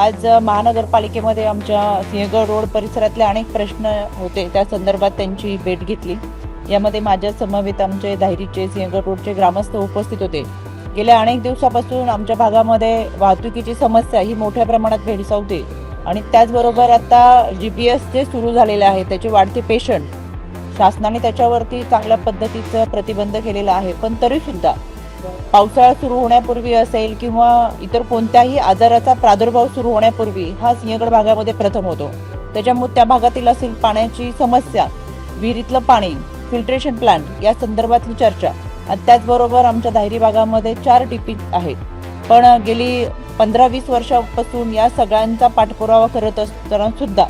आज महानगरपालिकेमध्ये आमच्या सिंहगड रोड परिसरातले अनेक प्रश्न होते. त्या संदर्भात त्यांची भेट घेतली. यामध्ये माझ्या समवेत आमचे धायरीचे सिंहगड रोडचे ग्रामस्थ उपस्थित होते. गेल्या अनेक दिवसापासून आमच्या भागामध्ये वाहतुकीची समस्या ही मोठ्या प्रमाणात भेडसावते आणि त्याचबरोबर आता जी पी एस जे सुरू झालेले आहे त्याचे वाढते पेशंट शासनाने त्याच्यावरती चांगल्या पद्धतीचं प्रतिबंध केलेला आहे. पण तरी सुद्धा पावसाळा सुरू होण्यापूर्वी असेल किंवा इतर कोणत्याही आजाराचा प्रादुर्भाव सुरू होण्यापूर्वी हा सिंहगड भागामध्ये प्रथम होतो. त्याच्यामुळे त्या भागातील असेल पाण्याची समस्या विहिरीतलं पाणी फिल्ट्रेशन प्लांट या संदर्भातली चर्चा आणि त्याचबरोबर आमच्या दायरी भागामध्ये चार टिपी आहेत. पण गेली पंधरा वीस वर्षापासून या सगळ्यांचा पाठपुरावा करत असताना सुद्धा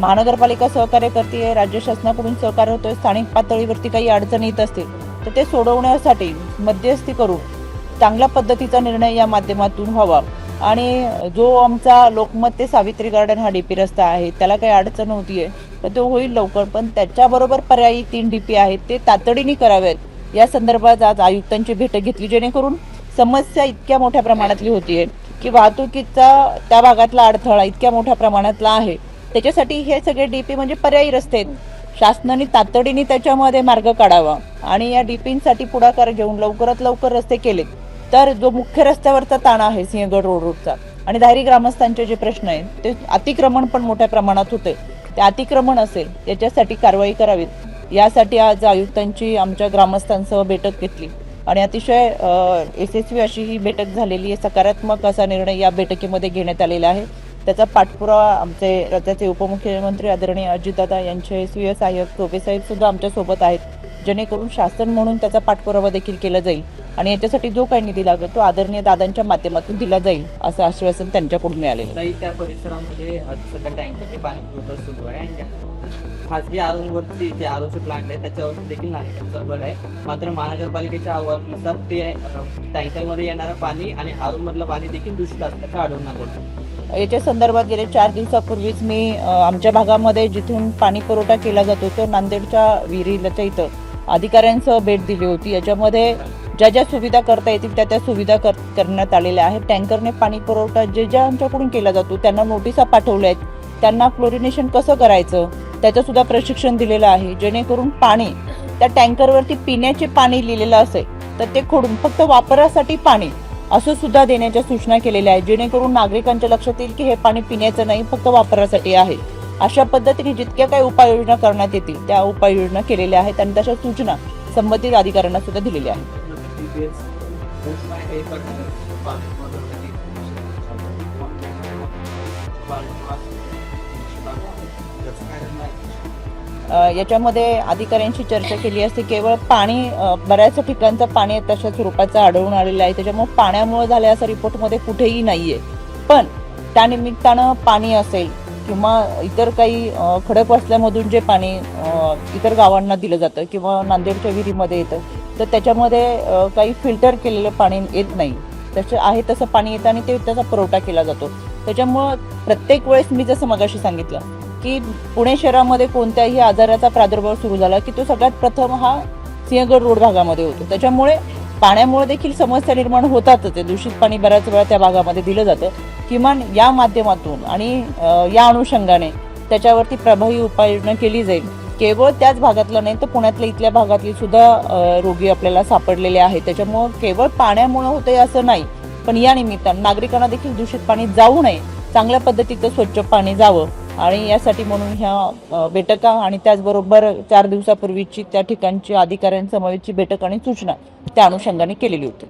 महानगरपालिका सहकार्य करते राज्य शासनाकडून सहकार्य होतोय स्थानिक पातळीवरती काही अडचणी येत असतील. तर ते सोडवण्यासाठी मध्यस्थी करून चांगल्या पद्धतीचा निर्णय या माध्यमातून व्हावा. आणि जो आमचा लोकमत ते सावित्री गार्डन हा डीपी रस्ता आहे त्याला काही अडचण होती आहे तर तो होईल लवकर. पण त्याच्याबरोबर पर्यायी तीन डीपी आहेत ते तातडीने करावेत या संदर्भात आज आयुक्तांची भेट घेतली जेणेकरून समस्या इतक्या मोठ्या प्रमाणातली होतीये की वाहतुकीचा त्या भागातला अडथळा इतक्या मोठ्या प्रमाणातला आहे. त्याच्यासाठी हे सगळे डीपी म्हणजे पर्यायी रस्ते आहेत. शासनाने तातडीने त्याच्यामध्ये मार्ग काढावा आणि या डीपींसाठी पुढाकार घेऊन लवकरात लवकर रस्ते केलेत. तर जो मुख्य रस्त्यावरचा ताण आहे सिंहगड रोड रोडचा आणि दायरी ग्रामस्थांचे जे प्रश्न आहेत ते अतिक्रमण पण मोठ्या प्रमाणात होते. ते अतिक्रमण असेल याच्यासाठी कारवाई करावीत यासाठी आज आयुक्तांची आमच्या ग्रामस्थांसह बैठक घेतली आणि अतिशय यशस्वी अशी ही बैठक झालेली आहे. सकारात्मक असा निर्णय या बैठकीमध्ये घेण्यात आलेला आहे. त्याचा पाठपुरावा आमचे राज्याचे उपमुख्यमंत्री आदरणीय अजितदादा यांचे स्वीय सहाय्यक टोपेसाहेब सुद्धा आमच्यासोबत आहेत जेणेकरून शासन म्हणून त्याचा पाठपुरावा देखील केला जाईल आणि याच्यासाठी जो काही निधी लागेल तो आदरणीय दादांच्या माध्यमातून दिला जाईल असं आश्वासन त्यांच्याकडून मिळालेलं आहे. त्या परिसरामध्ये टँकरचे पाणी पुरवठा सुरू आहे त्या खासगी आरोग्यवरती जे आरोग्य प्लांट आहे त्याच्यावरती देखील नाही आहे मात्र महानगरपालिकेच्या अहवालानुसार ते टँकरमध्ये येणारं पाणी आणि आरोग्यमधलं पाणी देखील दूषित असल्याचं आढळून आलं याच्या संदर्भात गेले चार दिवसापूर्वीच मी आमच्या भागामध्ये जिथून पाणी पुरवठा केला जातो तो नांदेडच्या विहिरीलाच्या इथं अधिकाऱ्यांसह भेट दिली होती. याच्यामध्ये ज्या ज्या सुविधा करता येतील त्या त्या सुविधा कर करण्यात आलेल्या आहेत. टँकरने पाणी पुरवठा जे ज्यांच्याकडून केला जातो त्यांना नोटिसा पाठवल्या आहेत. त्यांना फ्लोरिनेशन कसं करायचं त्याचंसुद्धा प्रशिक्षण दिलेलं आहे. जेणेकरून पाणी त्या टँकरवरती पिण्याचे पाणी लिहिलेलं असेल तर ते खोडून फक्त वापरासाठी पाणी असं सुद्धा देण्याच्या सूचना केलेल्या आहेत जेणेकरून नागरिकांच्या लक्षात येईल की हे पाणी पिण्याचं नाही फक्त वापरासाठी आहे. अशा पद्धतीने जितक्या काही उपाययोजना करण्यात येतील त्या उपाययोजना केलेल्या आहेत आणि तशा सूचना संबंधित अधिकाऱ्यांना सुद्धा दिलेल्या आहेत. याच्यामध्ये अधिकाऱ्यांशी चर्चा केली असते. केवळ पाणी बऱ्याच ठिकाणचं पाणी तशाच रूपाचं आढळून आलेलं आहे. त्याच्यामुळे पाण्यामुळे झालं असं रिपोर्टमध्ये कुठेही नाही आहे पण त्यानिमित्तानं पाणी असेल किंवा इतर काही खडक वाचल्यामधून जे पाणी इतर गावांना दिलं जातं किंवा नांदेडच्या विहिरीमध्ये येतं तर त्याच्यामध्ये काही फिल्टर केलेलं पाणी येत नाही. तसं आहे तसं पाणी येतं आणि ते त्याचा पुरवठा केला जातो. त्याच्यामुळं प्रत्येक वेळेस मी जसं मगाशी सांगितलं की पुणे शहरामध्ये कोणत्याही आजाराचा प्रादुर्भाव सुरू झाला की तो सगळ्यात प्रथम हा सिंहगड रोड भागामध्ये होतो. त्याच्यामुळे पाण्यामुळे देखील समस्या निर्माण होतातच. आहे. दूषित पाणी बऱ्याच वेळा त्या भागामध्ये दिलं जातं. किमान या माध्यमातून आणि या अनुषंगाने त्याच्यावरती प्रभावी उपाययोजना केली जाईल. केवळ त्याच भागातलं नाही तर पुण्यातल्या इथल्या भागातली सुद्धा रोगी आपल्याला सापडलेले आहेत. त्याच्यामुळं केवळ पाण्यामुळे होते असं नाही पण या निमित्तानं नागरिकांना देखील दूषित पाणी जाऊ नये. चांगल्या पद्धतीचं स्वच्छ पाणी जावं. आणि यासाठी म्हणून ह्या बैठका आणि त्याचबरोबर चार दिवसापूर्वीची त्या ठिकाणची अधिकाऱ्यांसमवेतची बैठक आणि सूचना त्या अनुषंगाने केलेली होती.